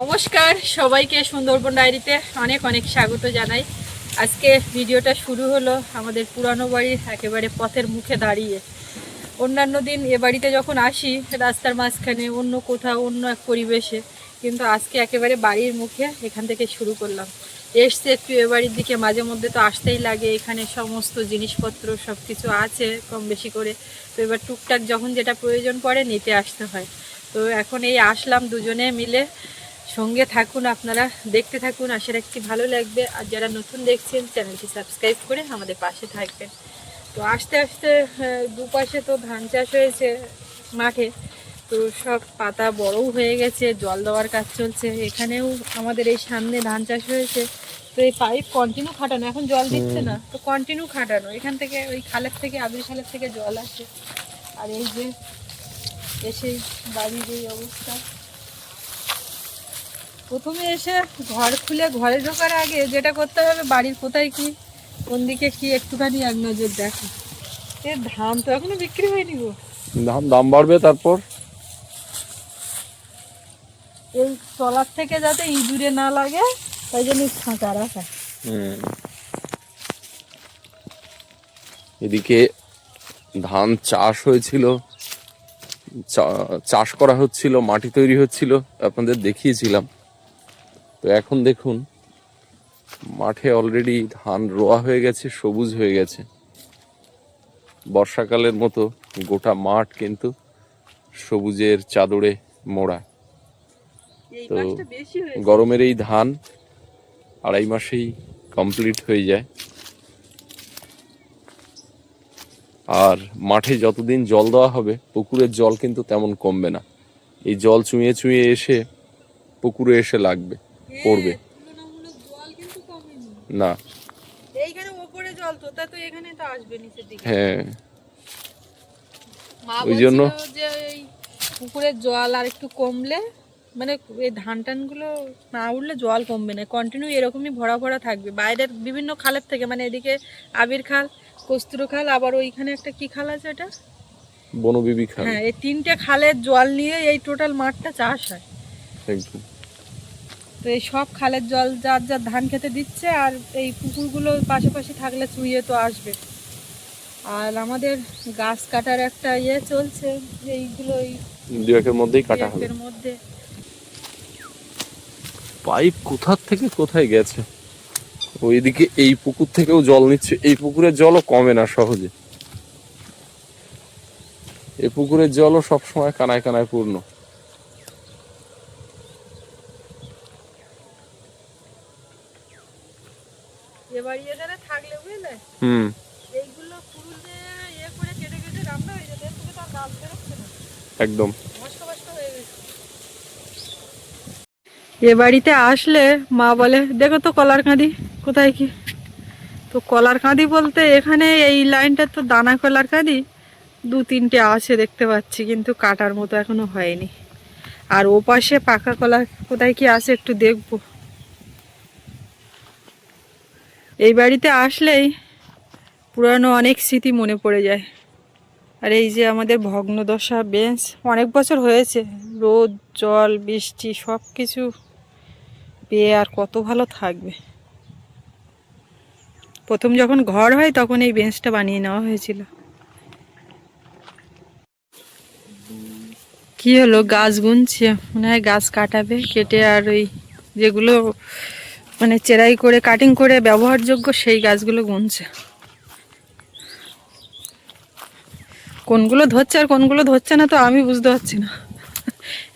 নমস্কার, সবাইকে সুন্দরবন ডায়েরিতে অনেক অনেক স্বাগত জানাই। আজকে ভিডিওটা শুরু হলো আমাদের পুরানো বাড়ির একেবারে পথের মুখে দাঁড়িয়ে। অন্যান্য দিন এ বাড়িতে যখন আসি, রাস্তার মাঝখানে, অন্য কোথাও, অন্য এক পরিবেশে, কিন্তু আজকে একেবারে বাড়ির মুখে এখান থেকে শুরু করলাম। এসছে একটু এ বাড়ির দিকে, মাঝে মধ্যে তো আসতেই লাগে, এখানে সমস্ত জিনিসপত্র সব কিছু আছে কম বেশি করে। তো এবার টুকটাক যখন যেটা প্রয়োজন পড়ে, নিতে আসতে হয়। তো এখন এই আসলাম দুজনে মিলে। সঙ্গে থাকুন আপনারা, দেখতে থাকুন, আশা রাখছি ভালো লাগবে। আর যারা নতুন দেখছেন, চ্যানেলটি সাবস্ক্রাইব করে আমাদের পাশে থাকবেন। তো আস্তে আস্তে দুপাশে তো ধান চাষ হয়েছে মাঠে। তো সব পাতা বড়ও হয়ে গেছে, জল দেওয়ার কাজ চলছে। এখানেও আমাদের এই সামনে ধান চাষ হয়েছে। তো এই পাইপ কন্টিনিউ খাটানো, এখন জল দিচ্ছে না। তো কন্টিনিউ খাটানো। এখান থেকে, ওই খালের থেকে, আবির খালের থেকে জল আসে। আর এই যে, এসে বাড়ির এই অবস্থা। প্রথমে এসে ঘর খুলে ঘরে ঢোকার আগে যেটা করতে হবে বাড়ির কোথায় কি কোন দিকে কি একটুখানি এক নজর দেখো। ধান তো এখনও বিক্রি হয়নি গো। ধান দাম বাড়বে তারপর? এই তলার থেকে যাতে ইঁদুরে না লাগে তাই জন্য ফাঁকা রাখা। এদিকে ধান চাষ হয়েছিল চাষ করা হচ্ছিল মাটি তৈরি হচ্ছিল আপনাদের দেখিয়েছিলাম। তো এখন দেখুন মাঠে অলরেডি ধান রোয়া হয়ে গেছে সবুজ হয়ে গেছে। বর্ষাকালের মতো গোটা মাঠ কিন্তু সবুজের চাদরে মোড়া। তো গরমের এই ধান আড়াই মাসেই কমপ্লিট হয়ে যায়। আর মাঠে যতদিন জল দেওয়া হবে পুকুরের জল কিন্তু তেমন কমবে না। এই জল চুঁয়ে চুঁয়ে এসে পুকুরে এসে লাগবে। পড়বে। না। এইখানে ওপরে জল তো তা তো এখানে তো আসবে নিচের দিকে। হ্যাঁ। ওই জন্য- যে এই পুকুরের জল আর একটু কমলে মানে এই ধান টানগুলো না উঠলে জল কমবে না। কন্টিনিউ এরকমই ভরা ভরা থাকবে। বাইরের বিভিন্ন খালের থেকে মানে এদিকে আবির খাল কস্তুর খাল আবার ওইখানে একটা কি খাল আছে এটা বনবিবি খাল। হ্যাঁ এই তিনটে খালের জল নিয়ে এই টোটাল মাঠটা চাষ হয়। একদম তো এই সব খালের জল যার যার ধান খেতে দিচ্ছে আর এই পুকুরগুলো পাশাপাশি থাকলে চুইয়ে তো আসবে। আর আমাদের গাছ কাটার একটা ইয়ে চলছে এইগুলো এই দু মধ্যেই কাটা হবে। মধ্যে। পাইপ কোথার থেকে কোথায় গেছে? ওইদিকে এই পুকুর থেকেও জল নিচ্ছে এই পুকুরের জলও কমে না সহজে। এই পুকুরের জলও সবসময় কানায় কানায় পূর্ণ এবার এখানে থাকলে বুঝলে হুম এইগুলো ফুল দিয়ে ইয়ে করে কেটে কেটে রান্না হয়ে যাবে এর থেকে তো আর গাছ বেরোচ্ছে না। একদম। হয়ে এ বাড়িতে আসলে মা বলে দেখো তো কলার কাঁদি কোথায় কি? তো কলার কাঁদি বলতে এখানে এই লাইনটা তো দানা কলার কাঁদি দু তিনটে আছে দেখতে পাচ্ছি কিন্তু কাটার মতো এখনও হয়নি। আর ও পাশে পাকা কলা কোথায় কি আছে একটু দেখব। এই বাড়িতে আসলেই পুরানো অনেক স্মৃতি মনে পড়ে যায়। আর এই যে আমাদের ভগ্নদশা বেঞ্চ অনেক বছর হয়েছে। রোদ, জল, বৃষ্টি সব কিছু পেয়ে আর কত ভালো থাকবে। প্রথম যখন ঘর হয় তখন এই বেঞ্চটা বানিয়ে নেওয়া হয়েছিল। কি হলো? গাছ গুনছে। মনে হয় গাছ কাটাবে, কেটে আর ওই যেগুলো মানে চেরাই করে কাটিং করে ব্যবহারযোগ্য সেই গাছগুলো গুনছে। কোনগুলো ধরছে আর কোনগুলো ধরছে না তো আমি বুঝতে পারছি না।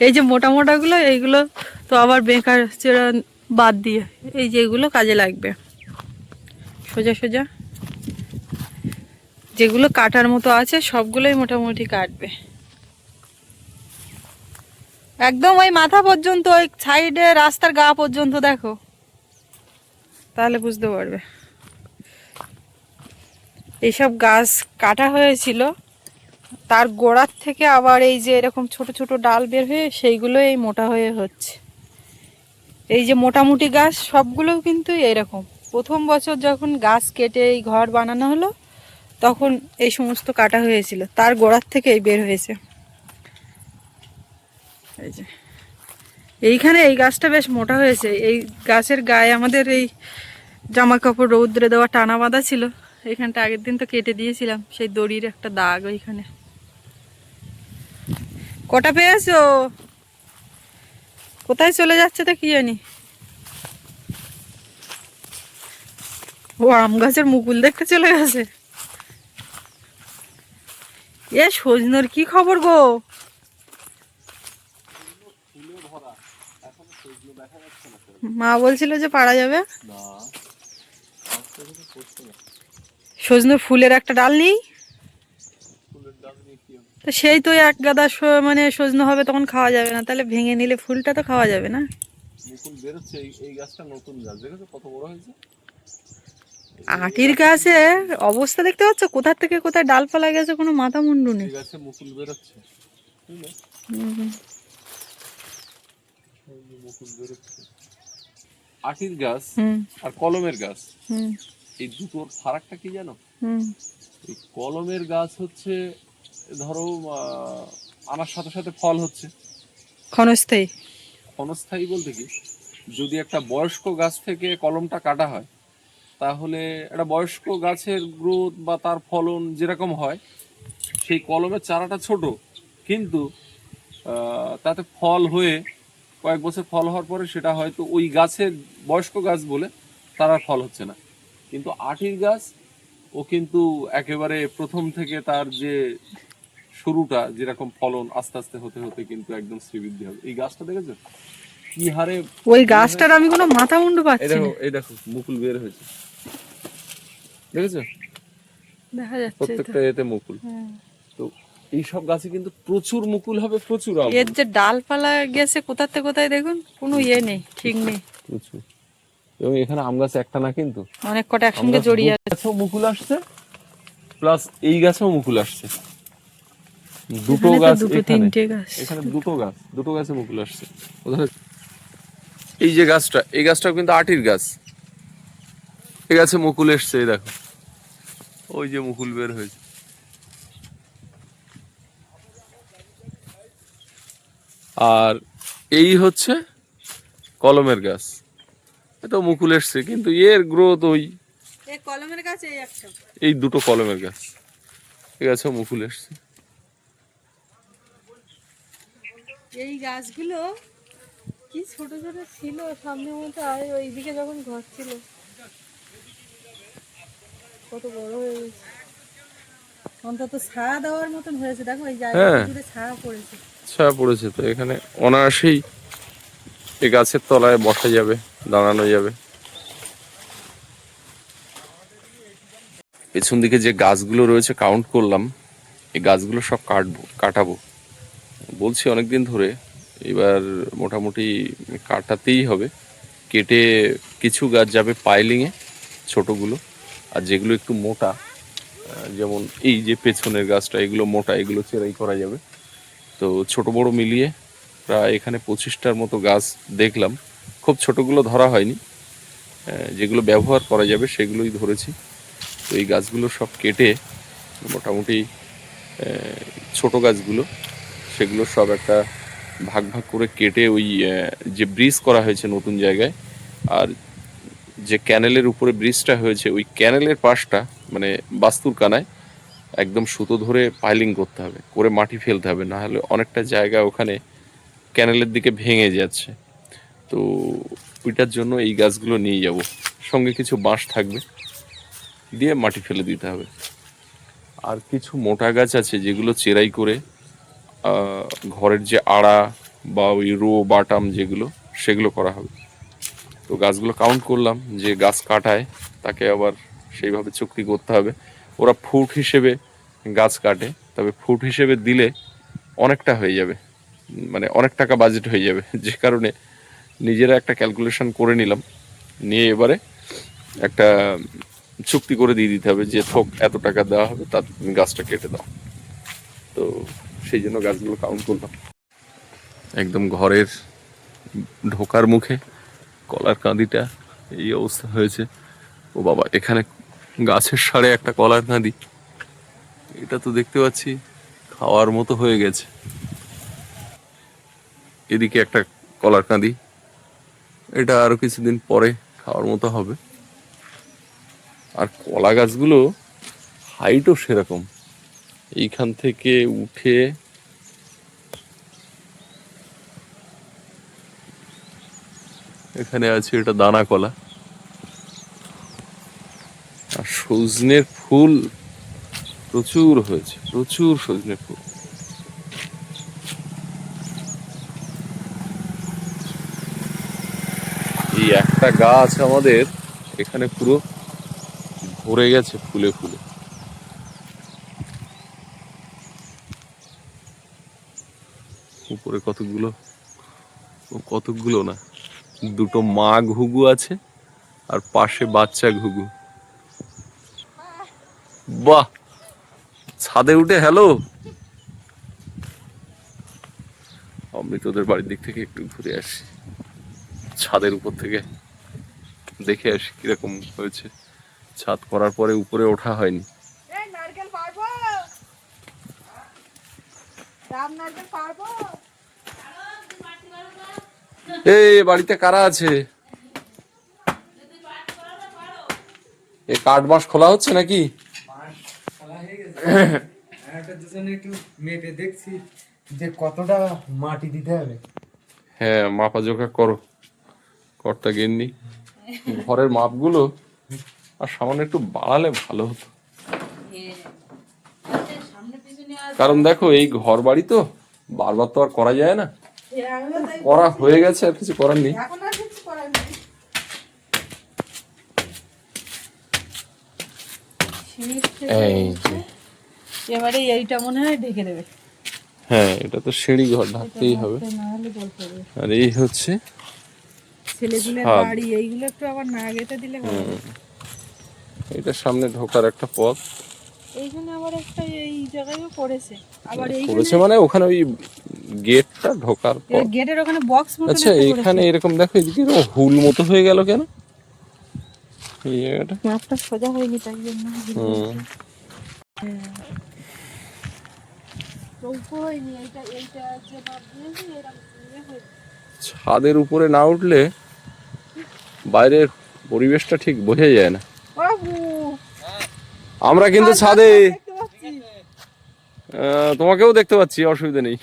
এই যে মোটা মোটাগুলো, এইগুলো তো আবার বেকার চেরা বাদ দিয়ে এই যে এগুলো কাজে লাগবে। সোজা সোজা। যেগুলো কাটার মতো আছে, সবগুলোই মোটামুটি কাটবে। একদম ওই মাথা পর্যন্ত, ওই সাইডে রাস্তার গা পর্যন্ত দেখো। তাহলে বুঝতে পারবে। এইসব গাছ কাটা হয়েছিল। তার গোড়ার থেকে আবার এই যে এরকম ছোট ছোট ডাল বের হয়ে সেইগুলো এই মোটা হয়ে হচ্ছে। এই যে মোটামুটি গাছ, সবগুলোও কিন্তু এরকম প্রথম বছর যখন গাছ কেটে এই ঘর বানানো হলো, তখন এই সমস্ত কাটা হয়েছিল। তার গোড়ার থেকে এই বের হয়েছে। এই যে। এইখানে এই গাছটা বেশ মোটা হয়েছে। এই গাছের গায়ে আমাদের এই জামা কাপড় রৌদ্রে দেওয়া টানা বাঁধা ছিল। এইখানটা আগের দিন তো কেটে দিয়েছিলাম। সেই দড়ির একটা দাগ ওইখানে। কটা পেয়েছ? কোথায় চলে যাচ্ছে তো কি জানি? ও আম গাছের মুকুল দেখতে চলে গেছে। এ সজনোর কি খবর গো? মা বলছিল যে পারা যাবে। সজনোর ফুলের একটা ডাল নেই? তো সেই তো এক গাদা মানে সজনো হবে তখন খাওয়া যাবে না। তাহলে ভেঙে নিলে ফুলটা তো খাওয়া যাবে না। মুকুল বেরোচ্ছে এই গাছটা নতুন গাছ দেখেছ কত বড় হয়েছে? আটির গাছে অবস্থা দেখতে পাচ্ছ? কোথা থেকে কোথায় ডালপালা গেছে কোনো মাথা মুন্ডু নেই। গাছে মুকুল বেরোচ্ছে। মুকুল আটির গাছ আর কলমের গাছ হুম। এই দুটোর ফারাকটা কি জানো? হুম। এই কলমের গাছ হচ্ছে ধরো আনার সাথে সাথে ফল হচ্ছে। ক্ষণস্থায়ী? ক্ষণস্থায়ী বলতে কি যদি একটা বয়স্ক গাছ থেকে কলমটা কাটা হয় তাহলে একটা বয়স্ক গাছের গ্রোথ বা তার ফলন যেরকম হয় সেই কলমের চারাটা ছোট কিন্তু তাতে ফল হয়ে কয়েক বছর ফল হওয়ার পরে সেটা হয়তো ওই গাছের বয়স্ক গাছ বলে তার আর ফল হচ্ছে না। কিন্তু আটির গাছ ও কিন্তু একেবারে প্রথম থেকে তার যে শুরুটা যেরকম ফলন আস্তে আস্তে হতে হতে কিন্তু একদম শ্রীবৃদ্ধি হবে। এই গাছটা দেখেছ? কি হারে ওই গাছটার আমি কোনো মাথা মুন্ডু পাচ্ছি দেখো এই দেখো মুকুল বের হয়েছে। দেখেছ? দেখা যাচ্ছে প্রত্যেকটা এতে মুকুল। তো এই সব গাছে কিন্তু প্রচুর মুকুল হবে প্রচুর আম এর যে ডালপালা গেছে থেকে কোথায় দেখুন? কোনো ইয়ে নেই ঠিক নেই। প্রচুর। এবং এখানে আম গাছ একটা না কিন্তু। অনেক কটা একসঙ্গে জড়িয়ে আছে। মুকুল আসছে প্লাস এই গাছেও মুকুল আসছে। দুটো গাছ এখানে। তিনটে গাছ। এখানে দুটো গাছ দুটো গাছে মুকুল আসছে। এই যে গাছটা এই গাছটাও কিন্তু আটির গাছ। এই গাছে মুকুল এসছে এই দেখো। ওই যে মুকুল বের হয়েছে। আর এই হচ্ছে কলমের গাছ। এতো মুকুল এসছে কিন্তু এর গ্রোথ ওই কলমের গাছ এই দুটো কলমের গাছ। এই গাছেও মুকুল এসছে। এই গাছগুলো কি ছোট ছোট ছিল সামনের মতো আর ওইদিকে যখন ঘর ছিল। কত বড় হয়ে গেছে। অন্তত ছায়া দেওয়ার মতন হয়েছে দেখো এই জায়গাটা হ্যাঁ। জুড়ে ছায়া পড়েছে। ছায়া পড়েছে তো এখানে অনায়াসেই এই গাছের তলায় বসা যাবে দাঁড়ানো যাবে। পেছন দিকে যে গাছগুলো রয়েছে কাউন্ট করলাম এই গাছগুলো সব কাটবো কাটাবো। বলছি অনেকদিন ধরে, এবার মোটামুটি কাটাতেই হবে। কেটে কিছু গাছ যাবে পাইলিংয়ে ছোটগুলো, আর যেগুলো একটু মোটা যেমন এই যে পেছনের গাছটা, এগুলো মোটা, এগুলো চেরাই করা যাবে। তো ছোট বড় মিলিয়ে প্রায় এখানে পঁচিশটার মতো গাছ দেখলাম। খুব ছোটগুলো ধরা হয়নি যেগুলো ব্যবহার করা যাবে সেগুলোই ধরেছি। তো এই গাছগুলো সব কেটে মোটামুটি ছোট গাছগুলো সেগুলো সব একটা ভাগ ভাগ করে কেটে ওই যে ব্রিজ করা হয়েছে নতুন জায়গায়, আর যে ক্যানেলের উপরে ব্রিজটা হয়েছে, ওই ক্যানেলের পাশটা মানে বাস্তুর কানায় একদম সুতো ধরে পাইলিং করতে হবে, করে মাটি ফেলতে হবে না হলে অনেকটা জায়গা ওখানে ক্যানেলের দিকে ভেঙে যাচ্ছে। তো ওইটার জন্য এই গাছগুলো নিয়ে যাব। সঙ্গে কিছু বাঁশ থাকবে, দিয়ে মাটি ফেলে দিতে হবে। আর কিছু মোটা গাছ আছে যেগুলো চেরাই করে ঘরের যে আড়া বা ওই রো, বাটাম যেগুলো, সেগুলো করা হবে। তো গাছগুলো কাউন্ট করলাম, যে গাছ কাটায়, তাকে আবার সেইভাবে চুক্তি করতে হবে। ওরা ফুট হিসেবে গাছ কাটে, তবে ফুট হিসেবে দিলে অনেকটা হয়ে যাবে। মানে অনেক টাকা বাজেট হয়ে যাবে। যে কারণে নিজেরা একটা ক্যালকুলেশন করে নিলাম। নিয়ে এবারে একটা চুক্তি করে দিয়ে দিতে হবে যে থোক এত টাকা দেওয়া হবে, তার গাছটা কেটে দাও। তো সেই জন্য গাছগুলো কাউন্ট করলাম। একদম ঘরের ঢোকার মুখে কলার কাঁদিটা এই অবস্থা হয়েছে। ও বাবা, এখানে গাছের সারে একটা কলার কাঁদি। এটা তো দেখতে পাচ্ছি খাওয়ার মতো হয়ে গেছে। এদিকে একটা কলার কাঁদি। এটা আরও কিছুদিন পরে খাওয়ার মতো হবে। আর কলা গাছগুলো হাইটও সেরকম। এইখান থেকে উঠে এখানে আছে এটা দানা কলা আর সজনের ফুল প্রচুর হয়েছে, প্রচুর সজনের ফুল। এই একটা গাছ আমাদের এখানে পুরো ভরে গেছে ফুলে ফুলে। উপরে কতগুলো? কতগুলো না? দুটো মা ঘুঘু আছে আর পাশে বাচ্চা ঘুঘু। বাহ! ছাদে উঠে হ্যালো আমি তোদের বাড়ির দিক থেকে একটু ঘুরে আসি। ছাদের উপর থেকে দেখে আসি কীরকম হয়েছে। ছাদ করার পরে উপরে ওঠা হয়নি। নারকেল পারব রাম নারকেল পারব এই বাড়িতে কারা আছে? এ কাঠ বাঁশ খোলা হচ্ছে নাকি? দেখছি যে কতটা মাটি দিতে হবে হ্যাঁ মাপা জোখা করো। কর্তা গেননি। ঘরের মাপগুলো আর সামান্য একটু বাড়ালে ভালো হতো। কারণ দেখো, এই ঘর বাড়ি তো বারবার তো আর করা যায় না। করা হয়ে গেছে আর কিছু করার নেই। এখন আর কিছু করার নেই। এই উঠে এবারে এইটা মনে হয় ঢেকে দেবে। হ্যাঁ এটা তো সিঁড়ি ঘর ঢাকতেই হবে। আর এই হচ্ছে ছেলেগুলোর বাড়ি এইগুলো একটু আবার না গেতে দিলে এটা সামনে ঢোকার একটা পথ। এইখানে আবার একটা এই জায়গায়ও করেছে আবার করেছে মানে ওখানে ওই গেটটা ঢোকার পর। গেটের ওখানে বক্স মতো আচ্ছা এইখানে এরকম দেখো এদিকে এরকম হুল মতো হয়ে গেল কেন? এই জায়গাটা। সোজা হয়নি তাই জন্য হুম। চৌকো হয়নি এইটা এইটা যে মাপ দিয়েছি এরকম ইয়ে। ছাদের উপরে না উঠলে বাইরের পরিবেশটা ঠিক বোঝা যায় না। আমরা কিন্তু ছাদে তোমাকেও দেখতে পাচ্ছি অসুবিধা নেই।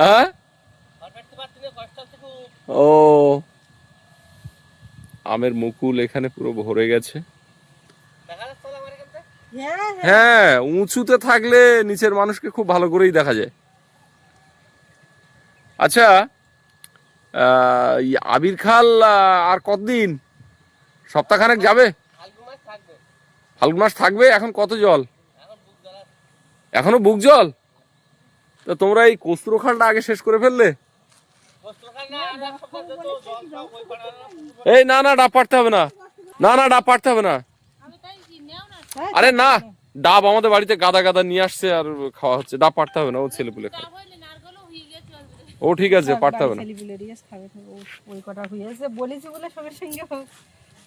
হ্যাঁ ও আমের মুকুল এখানে পুরো ভরে গেছে। হ্যাঁ হ্যাঁ। হ্যাঁ উঁচুতে থাকলে নিচের মানুষকে খুব ভালো করেই দেখা যায়। আচ্ছা আবির খাল আর কতদিন? সপ্তাহখানেক যাবে? ফাল্গুন মাস থাকবে। এখন কত জল? এখনও বুক জল? তো তোমরা এই কস্তুর খালটা আগে শেষ করে ফেললে? এই না না, ডাব পাড়তে হবে না। না না, ডাব পাড়তে হবে না। আরে না, ডাব আমাদের বাড়িতে গাদা গাদা নিয়ে আসছে আর খাওয়া হচ্ছে। ডাব পাড়তে হবে না, ও ছেলে পুলে ও ঠিক আছে, পাড়তে হবে না।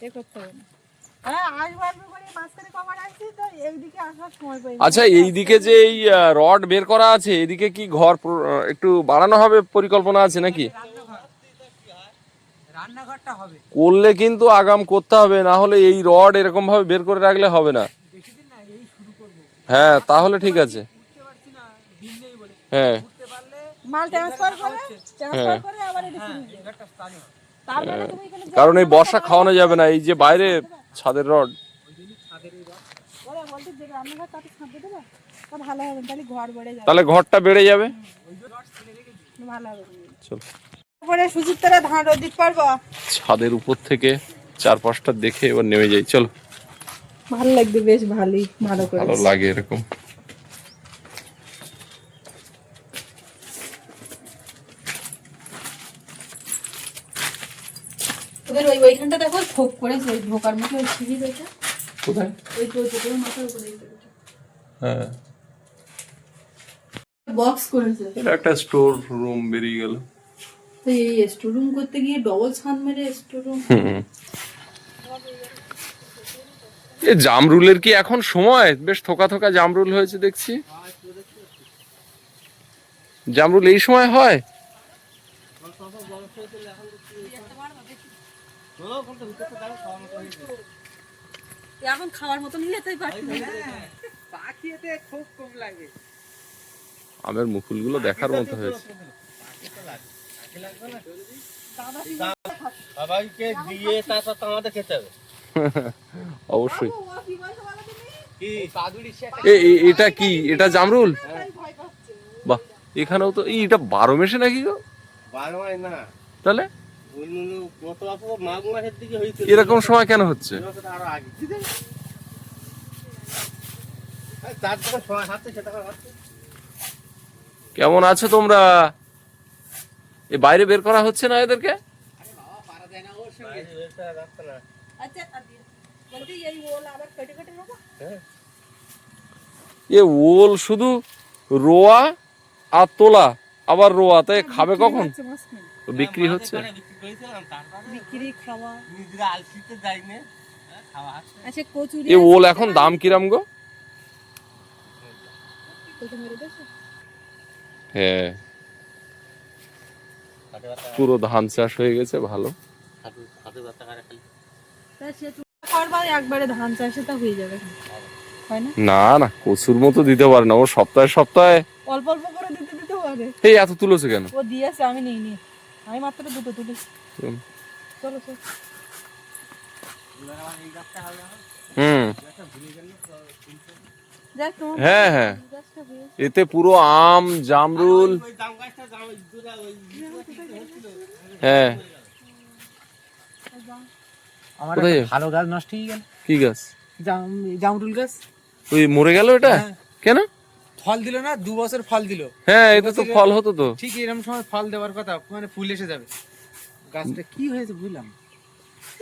এ করতে হবে না। হ্যাঁ আচ্ছা এইদিকে যে এই রড বের করা আছে এদিকে কি ঘর একটু বাড়ানো হবে পরিকল্পনা আছে নাকি? করলে কিন্তু আগাম করতে হবে না হলে এই রড এরকম ভাবে বের করে রাখলে হবে না। বেশিদিন না এই শুরু করব। হ্যাঁ তাহলে ঠিক আছে। হ্যাঁ। মাল ট্রান্সফার করে ট্রান্সফার করে আবার এটা কারণ এই বর্ষা খাওয়ানো যাবে না এই যে বাইরে ছাদের রড। তাহলে ঘরটা বেড়ে যাবে? চল। ছাদের উপর থেকে চার পাঁচটা দেখে এবার নেমে যাই চলো। ভালো লাগবে বেশ ভালোই ভালো ভালো লাগে এরকম ওদের ওই খোপ ওই ঢোকার মতো ওই সিঁড়ি ওইটা কোথায়? ওই তো মাথার উপরে হ্যাঁ। বক্স করেছে। এটা একটা স্টোর রুম বেরিয়ে গেল। তো এই স্টোর রুম করতে গিয়ে ডবল ছাদ মেরে স্টোর রুম এ জামরুলের কি এখন সময়? বেশ থোকা থোকা জামরুল হয়েছে দেখছি। জামরুল এই সময় হয়? এখন খাওয়ার মতো নিলে তাই পারছি না। পাখি এতে খুব কম লাগে। আমের মুকুলগুলো দেখার মতো হয়েছে। সবাইকে দিয়ে তারপর তো আমাদের খেতে হবে। অবশ্যই। এটা কি? এটা জামরুল? বাহ এখানেও তো এই, এটা বারো মেশে নাকি গো? বারো না। তাহলে? এরকম সময় কেন হচ্ছে? কেমন আছো তোমরা? এ বাইরে বের করা হচ্ছে না এদেরকে? এ ওল শুধু রোয়া আর তোলা, আবার রোয়া তাই খাবে কখন? বিক্রি হচ্ছে? বিক্রি খাওয়া। আলসিতে যাইনি হ্যাঁ, আচ্ছা কচুরি এ ওল এখন দাম কিরাম গো? হ্যাঁ। পুরো ধান চাষ হয়ে গেছে ভালো। হাতে- হাতে ব্যথা করে খালি। তা সে তো করবা একবারে ধান চাষে তা হয়ে যাবে। না? না না কচুর মতো দিতে পারে না। ও সপ্তাহে সপ্তাহে অল্প অল্প করে দিতে দিতে পারে। এই এত তুলেছে কেন? ও দিয়েছে আমি নিই নি আমি মাত্র দুটো তুলি। চলো চলো। হুম। হ্যাঁ হ্যাঁ। এতে পুরো আম জামরুল। ওই জাম গাছটা জাম- দুটা ওই হচ্ছিল। হ্যাঁ আমার ভালো গাছ নষ্ট হয়ে গেল। কি গাছ? জামরুল গাছ। ওই মরে গেল এটা? হ্যাঁ। কেন? ফল দিল না দু বছর ফল দিল। হ্যাঁ এটা তো ফল হতো তো। ঠিক এরকম সময় ফল দেওয়ার কথা মানে ফুল এসে যাবে। গাছটা কি হয়েছে বুঝলাম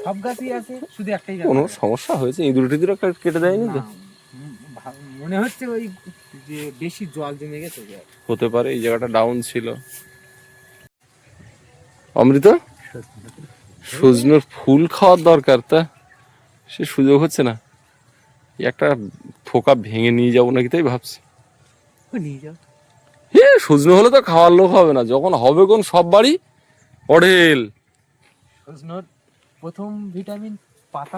সব গাছই আছে শুধু একটাই গাছ কোনো সমস্যা হয়েছে? ইঁদুর টিঁদুর কেটে দেয়নি তো? মনে হচ্ছে ওই যে বেশি জল জমে গেছে হতে পারে এই জায়গাটা ডাউন ছিল। অমৃত? সজনের ফুল খাওয়ার দরকার তা? সে সুযোগ হচ্ছে না। এই একটা থোকা ভেঙে নিয়ে যাব নাকি তাই ভাবছি। নিয়ে যাও হে সজনে হলে তো খাওয়ার লোক হবে না। যখন হবে কোন সব বাড়ি অঢেল। সজনোর প্রথম ভিটামিন পাতা।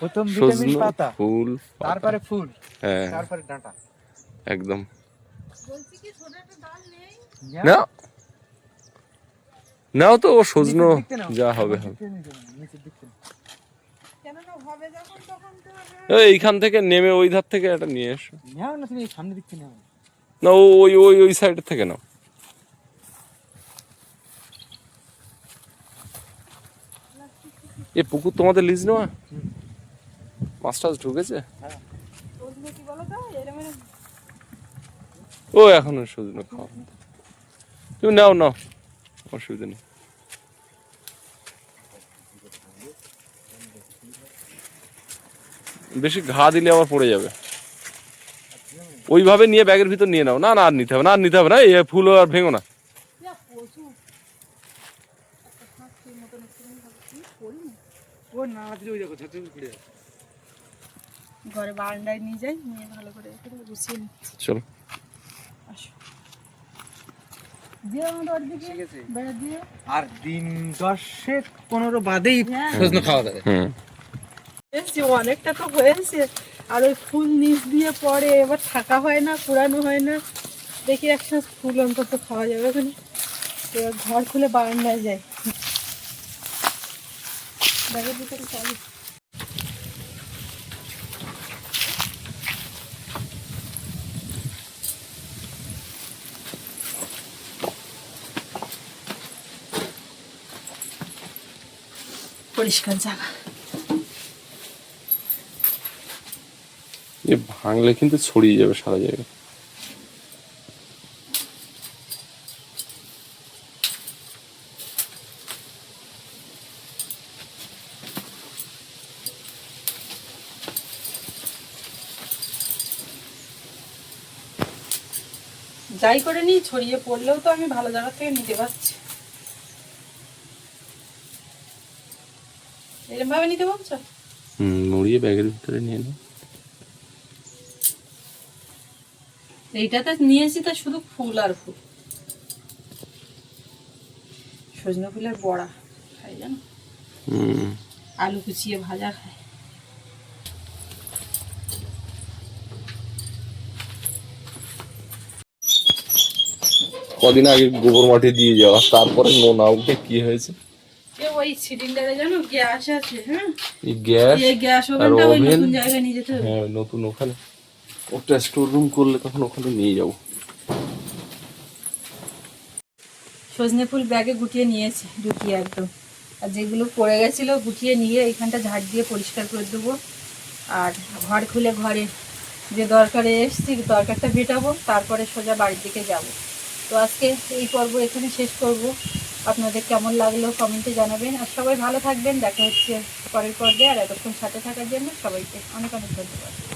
প্রথম ভিটামিন পাতা। ফুল তারপরে ফুল হ্যাঁ। তারপরে ডাঁটা। একদম। বলছি কি ছোট ডাল নেই? না। নাও। তো ও সজনো। যা হবে হবে। কেন না হবে যখন তখন এইখান থেকে নেমে ওই ধার থেকে এটা নিয়ে এসো। না তুমি সামনে ওই ওই ওই সাইড থেকে নাও। এ পুকুর তোমাদের লিজ নেওয়া? মাছ টাছ ঢুকেছে? ও এখনও সজনে খাওয়া। তুমি নাও নাও। অসুবিধা নেই। বেশি ঘা দিলে আবার পড়ে যাবে। ওইভাবে নিয়ে ব্যাগের ভিতর নিয়ে নাও। না না আর নিতে হবে না আর নিতে হবে না। এই ফুল আর ভেঙো না। ঘরে বারান্দায় নিয়ে যাই নিয়ে ভালো করে গুছিয়ে চলো। আর দিন দশেক পনেরো বাদেই হ্যাঁ। খাওয়া যাবে। এসছি অনেকটা তো হয়েছে। আর ওই ফুল নিচ দিয়ে পরে এবার থাকা হয় না, পুরানো হয় না। দেখি একটা ফুল অন্তত খাওয়া যাবে ওখানে এবার ঘর খুলে বারান্দায় চাবি পরিষ্কার জায়গা ভাঙলে কিন্তু ছড়িয়ে যাবে সারা জায়গায়। যাই করে নিই ছড়িয়ে পড়লেও তো আমি ভালো জায়গা থেকে নিতে পারছি। এরকম ভাবে নিতে পারছ হুম মুড়িয়ে ব্যাগের ভিতরে নিয়ে নাও। এইটাতে নিয়েছি তো শুধু ফুল আর ফুল। সজনে ফুলের বড়া খাই জানো? আলু কুচিয়ে ভাজা খায় কদিন আগে গোবর মাটি দিয়ে যাওয়া তারপরে নোনা উঠে কি হয়েছে? ওই সিলিন্ডারে জানো গ্যাস আছে হ্যাঁ? গ্যাস গ্যাস ওভেনটা ওই নতুন জায়গায় নিয়ে যেতে হবে। হ্যাঁ নতুন ওখানে। ওটা স্টোর রুম করলে তখন ওখানে নিয়ে যাব। সজনে ফুল ব্যাগে গুটিয়ে নিয়েছি ঢুকিয়ে একদম। আর যেগুলো পড়ে গেছিল গুটিয়ে নিয়ে এইখানটা ঝাড় দিয়ে পরিষ্কার করে দেবো। আর ঘর খুলে ঘরে যে দরকারে এসছি দরকারটা মেটাবো, তারপরে সোজা বাড়ির দিকে যাব। তো আজকে এই পর্ব এখানে শেষ করব। আপনাদের কেমন লাগল কমেন্টে জানাবেন। আর সবাই ভালো থাকবেন। দেখা হচ্ছে পরের পর্বে। আর এতক্ষণ সাথে থাকার জন্য সবাইকে অনেক অনেক ধন্যবাদ।